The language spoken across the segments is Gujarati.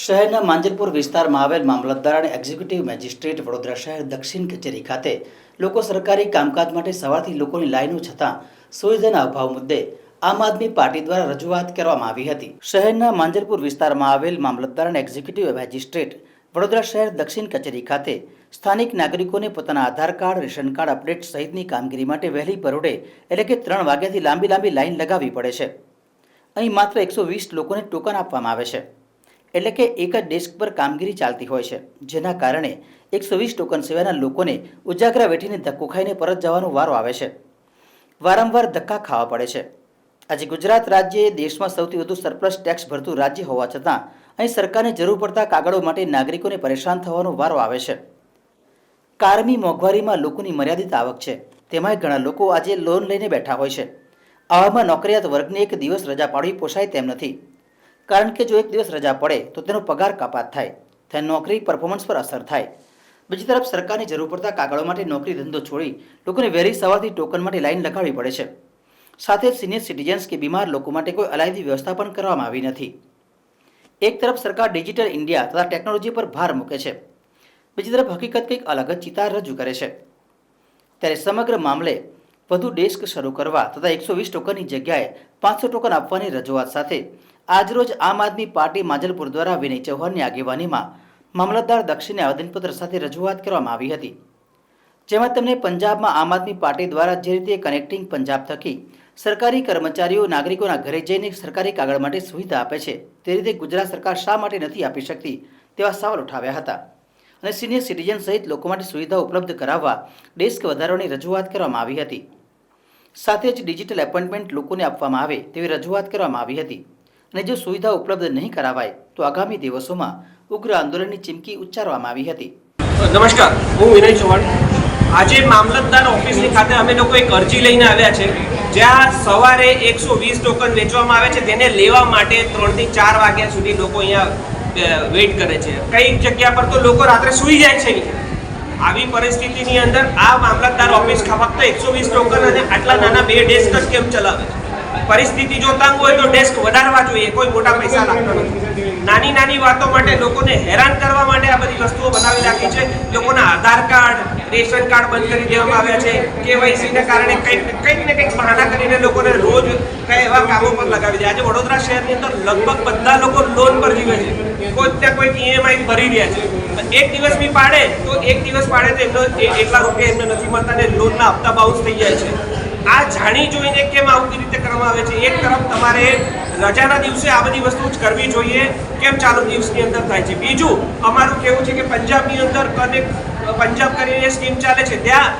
શહેરના માંજલપુર વિસ્તારમાં આવેલ મામલતદાર અને એક્ઝિક્યુટિવ મેજિસ્ટ્રેટ વડોદરા શહેર દક્ષિણ કચેરી ખાતે લોકો સરકારી કામકાજ માટે સવારથી લોકોની લાઈનો છતાં સુવિધાના અભાવ મુદ્દે આમ આદમી પાર્ટી દ્વારા રજૂઆત કરવામાં આવી હતી. શહેરના માંજલપુર વિસ્તારમાં આવેલ મામલતદાર અને એક્ઝિક્યુટિવ મેજિસ્ટ્રેટ વડોદરા શહેર દક્ષિણ કચેરી ખાતે સ્થાનિક નાગરિકોને પોતાના Aadhaar card, ration card update સહિતની કામગીરી માટે વહેલી પરોડે એટલે કે ત્રણ વાગ્યાથી લાંબી લાંબી લાઈન લગાવવી પડે છે. અહીં માત્ર એકસો વીસ લોકોને ટોકન આપવામાં આવે છે. એટલે કે એક જ ડેસ્ક પર કામગીરી ચાલતી હોય છે, જેના કારણે એકસો વીસ ટોકન સિવાયના લોકોને ઉજાગરા વેઠીને ધક્કો ખાઈને પરત જવાનો વારો આવે છે. વારંવાર ધક્કા ખાવા પડે છે. આજે ગુજરાત રાજ્ય દેશમાં સૌથી વધુ સરપ્લસ ટેક્સ ભરતું રાજ્ય હોવા છતાં અહીં સરકારને જરૂર પડતા કાગળો માટે નાગરિકોને પરેશાન થવાનો વારો આવે છે. કારમી મોંઘવારીમાં લોકોની મર્યાદિત આવક છે. તેમાંય ઘણા લોકો આજે લોન લઈને બેઠા હોય છે. આવામાં નોકરિયાત વર્ગને એક દિવસ રજા પાડવી પોસાય તેમ નથી. કારણ કે જો એક દિવસ રજા પડે, તો તેનો પગાર કપાત થાય ત્યાં નોકરી પરફોર્મન્સ પર અસર થાય. બીજી તરફ સરકારની જરૂર પડતા કાગળો માટે નોકરી ધંધો છોડી, લોકોને વહેલી સવારથી ટોકન માટે લાઈન લગાવવી પડે છે. સાથે સિનિયર સિટીઝન્સ કે બીમાર લોકો માટે કોઈ અલાયદી વ્યવસ્થા પણ કરવામાં આવી નથી. એક તરફ સરકાર ડિજિટલ ઇન્ડિયા તથા ટેકનોલોજી પર ભાર મૂકે છે. બીજી તરફ હકીકત કંઈક અલગ જ ચિતાર રજૂ કરે છે. ત્યારે સમગ્ર મામલે વધુ ડેસ્ક શરૂ કરવા તથા એકસો વીસ ટોકનની જગ્યાએ પાંચસો ટોકન આપવાની રજૂઆત સાથે આજરોજ આમ આદમી પાર્ટી માંજલપુર દ્વારા વિનય ચૌહાણની આગેવાનીમાં મામલતદાર દક્ષિણે આવેદનપત્ર સાથે રજૂઆત કરવામાં આવી હતી. જેમાં તેમને પંજાબમાં આમ આદમી પાર્ટી દ્વારા જે રીતે કનેક્ટિંગ પંજાબ થકી સરકારી કર્મચારીઓ નાગરિકોના ઘરે જઈને સરકારી કાગળ માટે સુવિધા આપે છે, તે રીતે ગુજરાત સરકાર શા માટે નથી આપી શકતી, તેવા સવાલ ઉઠાવ્યા હતા. અને સિનિયર સિટીઝન સહિત લોકો માટે સુવિધા ઉપલબ્ધ કરાવવા ડેસ્ક વધારવાની રજૂઆત કરવામાં આવી હતી. સાથે જ ડિજિટલ એપોઇન્ટમેન્ટ લોકોને આપવામાં આવે તેવી રજૂઆત કરવામાં આવી હતી. અને જો સુવિધા ઉપલબ્ધ નહીં કરાવાય, તો આગામી દિવસોમાં ઉગ્ર આંદોલનની ચીમકી ઉચ્ચારવામાં આવી હતી. નમસ્કાર, હું વિનય ચૌહાણ. આજે મામલતદાર ઓફિસની ખાતે અમે લોકો એક અરજી લઈને આવ્યા છે, જ્યાં સવારે એકસો વીસ ટોકન વેચવામાં આવે છે, તેને લેવા માટે ત્રણથી ચાર વાગ્યા સુધી લોકો અહીંયા વેઇટ કરે છે. કઈ જગ્યા પર તો લોકો રાત્રે સૂઈ જાય છે આવી પરિસ્થિતિની અંદર આ મામલતદાર ઓફિસ ફક્ત એકસો વીસ ટોકન અને આટલા નાના બે ડેસ્ક જ કેમ ચલાવે છે? પરિસ્થિતિ જો તંગ હોય તો ડેસ્ક વધારવા જોઈએ, કોઈ મોટા પૈસા લાગતા નથી. નાની નાની વાતો માટે લોકોને હેરાન કરવા માટે આ બધી વસ્તુઓ બનાવી રાખી છે. લોકોના આધાર કાર્ડ, રેશન કાર્ડ બંધ કરી દેવામાં આવ્યા છે. કેવાયસીને કારણે કંઈક કંઈક ને કંઈક બહાના કરીને લોકોને રોજ કઈ એવા કામો પર લગાવી દે. આજે વડોદરા શહેરની અંદર લગભગ બધા લોકો લોન પર જીવે છે. કોઈ ત્યાં કોઈક ઈએમઆઈ ભરી રહ્યા છે. એક દિવસ બી પાડે, તો એક દિવસ પાડે તો એમનો એકલા રૂપિયા એમને નથી મળતા ને લોનના હપ્તા બાઉન્સ થઈ જાય છે. આ જાણી જોઈને કેમ આવું રીતે કરવામાં આવે છે? એક તરફ તમારે રજાના દિવસે આ બધી વસ્તુ જ કરવી જોઈએ. કેમ ચાલુ દિવસની અંદર થાય છે? બીજું, અમારું કેવું છે કે પંજાબની અંદર કનેક્ટ પંજાબ કરીને સ્કીમ ચાલે છે. ત્યાં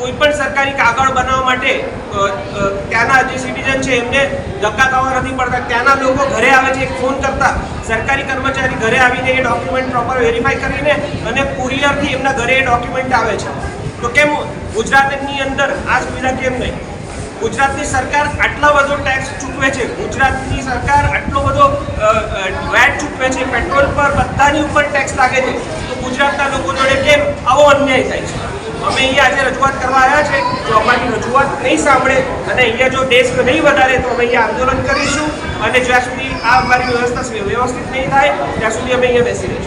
કોઈ પણ સરકારી કાગળ બનાવવા માટે ત્યાંના જે સિટીઝન છે, એમને ધક્કા ખાવા નથી પડતા. ત્યાંના લોકો ઘરે આવે છે ફોન કરતા. સરકારી કર્મચારી ઘરે આવીને એ ડોક્યુમેન્ટ પ્રોપર વેરીફાઈ કરીને અને કુરિયરથી એમના ઘરે એ ડોક્યુમેન્ટ આવે છે. તો કેમ ગુજરાતની અંદર આ સુવિધા કેમ નહીં? ગુજરાતની સરકાર આટલો બધો ટેક્સ ચૂકવે છે. ગુજરાતની સરકાર આટલો બધો વેટ ચૂકવે છે. પેટ્રોલ પર બધાની ઉપર ટેક્સ લાગે છે. તો ગુજરાતના લોકો જોડે કેમ આવો અન્યાય થાય છે? અમે અહીંયા આજે રજૂઆત કરવા આવ્યા છે. જો અમારી રજૂઆત નહીં સાંભળે અને અહીંયા જો ડેસ્ક નહીં વધારે, તો અમે અહીંયા આંદોલન કરીશું અને જ્યાં સુધી આ અમારી વ્યવસ્થા વ્યવસ્થિત નહીં થાય, ત્યાં સુધી અમે અહીંયા બેસી રહીશું.